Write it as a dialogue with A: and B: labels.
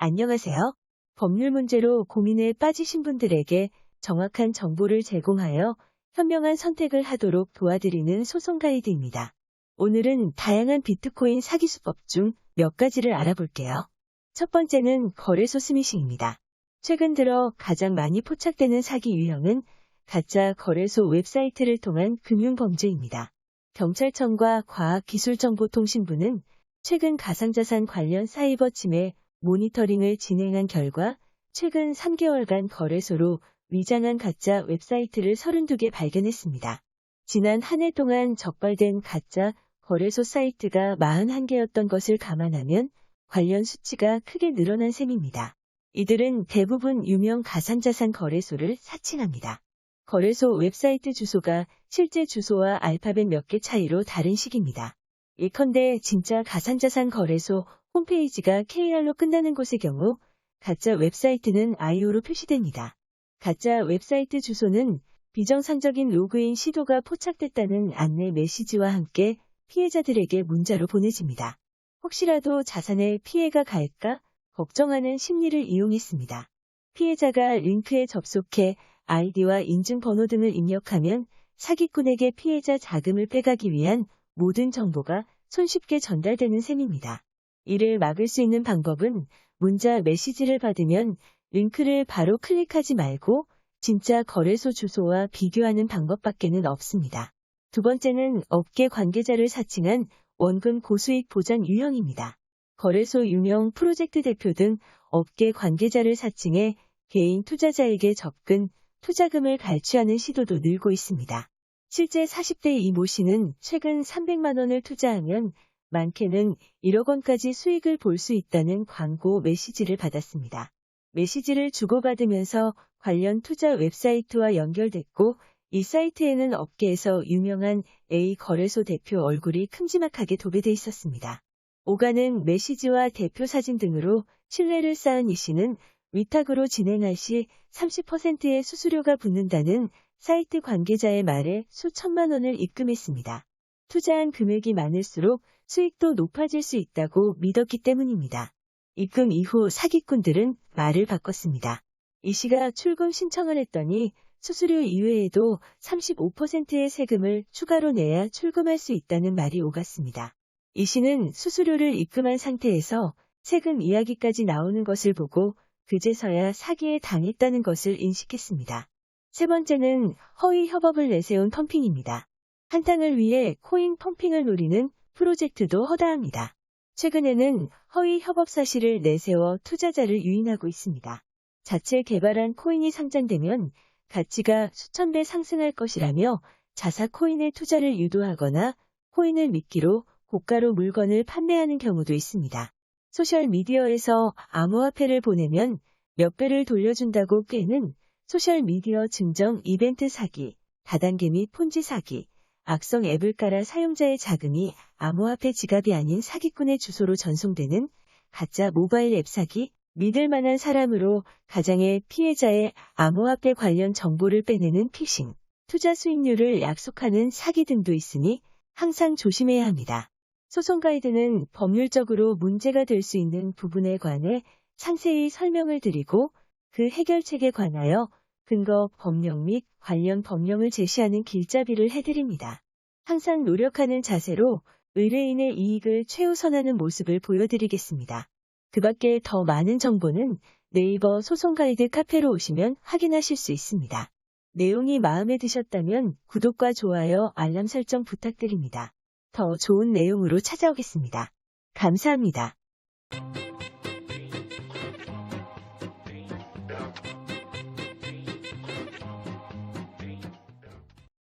A: 안녕하세요. 법률 문제로 고민에 빠지신 분들에게 정확한 정보를 제공하여 현명한 선택을 하도록 도와드리는 소송 가이드입니다. 오늘은 다양한 비트코인 사기 수법 중 몇 가지를 알아볼게요. 첫 번째는 거래소 스미싱입니다. 최근 들어 가장 많이 포착되는 사기 유형은 가짜 거래소 웹사이트를 통한 금융 범죄입니다. 경찰청과 과학기술정보통신부는 최근 가상자산 관련 사이버 침해 모니터링을 진행한 결과 최근 3개월간 거래소로 위장한 가짜 웹사이트를 32개 발견했습니다. 지난 한 해 동안 적발된 가짜 거래소 사이트가 41개였던 것을 감안하면 관련 수치가 크게 늘어난 셈입니다. 이들은 대부분 유명 가상자산 거래소를 사칭합니다. 거래소 웹사이트 주소가 실제 주소와 알파벳 몇 개 차이로 다른 식입니다. 예컨대 진짜 가상자산 거래소 홈페이지가 KR로 끝나는 곳의 경우 가짜 웹사이트는 IO로 표시됩니다. 가짜 웹사이트 주소는 비정상적인 로그인 시도가 포착됐다는 안내 메시지와 함께 피해자들에게 문자로 보내집니다. 혹시라도 자산에 피해가 갈까 걱정하는 심리를 이용했습니다. 피해자가 링크에 접속해 아이디와 인증번호 등을 입력하면 사기꾼에게 피해자 자금을 빼가기 위한 모든 정보가 손쉽게 전달되는 셈입니다. 이를 막을 수 있는 방법은 문자 메시지를 받으면 링크를 바로 클릭하지 말고 진짜 거래소 주소와 비교하는 방법밖에는 없습니다. 두 번째는 업계 관계자를 사칭한 원금 고수익 보장 유형입니다. 거래소 유명 프로젝트 대표 등 업계 관계자를 사칭해 개인 투자자에게 접근, 투자금을 갈취하는 시도도 늘고 있습니다. 실제 40대 이 모 씨는 최근 300만 원을 투자하면 많게는 1억 원까지 수익을 볼 수 있다는 광고 메시지를 받았습니다. 메시지를 주고받으면서 관련 투자 웹사이트와 연결됐고 이 사이트에는 업계에서 유명한 A 거래소 대표 얼굴이 큼지막하게 도배돼 있었습니다. 오가는 메시지와 대표 사진 등으로 신뢰를 쌓은 이 씨는 위탁으로 진행할 시 30%의 수수료가 붙는다는 사이트 관계자의 말에 수천만 원을 입금했습니다. 투자한 금액이 많을수록 수익도 높아질 수 있다고 믿었기 때문입니다. 입금 이후 사기꾼들은 말을 바꿨습니다. 이 씨가 출금 신청을 했더니 수수료 이외에도 35%의 세금을 추가로 내야 출금할 수 있다는 말이 오갔습니다. 이 씨는 수수료를 입금한 상태에서 세금 이야기까지 나오는 것을 보고 그제서야 사기에 당했다는 것을 인식했습니다. 세 번째는 허위 협업을 내세운 펌핑입니다. 한탕을 위해 코인 펌핑을 노리는 프로젝트도 허다합니다. 최근에는 허위 협업 사실을 내세워 투자자를 유인하고 있습니다. 자체 개발한 코인이 상장되면 가치가 수천 배 상승할 것이라며 자사 코인에 투자를 유도하거나 코인을 미끼로 고가로 물건을 판매하는 경우도 있습니다. 소셜미디어에서 암호화폐를 보내면 몇 배를 돌려준다고 꿰는 소셜미디어 증정 이벤트 사기, 다단계 및 폰지 사기, 악성 앱을 깔아 사용자의 자금이 암호화폐 지갑이 아닌 사기꾼의 주소로 전송되는 가짜 모바일 앱 사기, 믿을 만한 사람으로 가장의 피해자의 암호화폐 관련 정보를 빼내는 피싱, 투자 수익률을 약속하는 사기 등도 있으니 항상 조심해야 합니다. 소송 가이드는 법률적으로 문제가 될 수 있는 부분에 관해 상세히 설명을 드리고 그 해결책에 관하여 근거 법령 및 관련 법령을 제시하는 길잡이를 해드립니다. 항상 노력하는 자세로 의뢰인의 이익을 최우선하는 모습을 보여드리겠습니다. 그 밖에 더 많은 정보는 네이버 소송 가이드 카페로 오시면 확인하실 수 있습니다. 내용이 마음에 드셨다면 구독과 좋아요, 알람 설정 부탁드립니다. 더 좋은 내용으로 찾아오겠습니다. 감사합니다.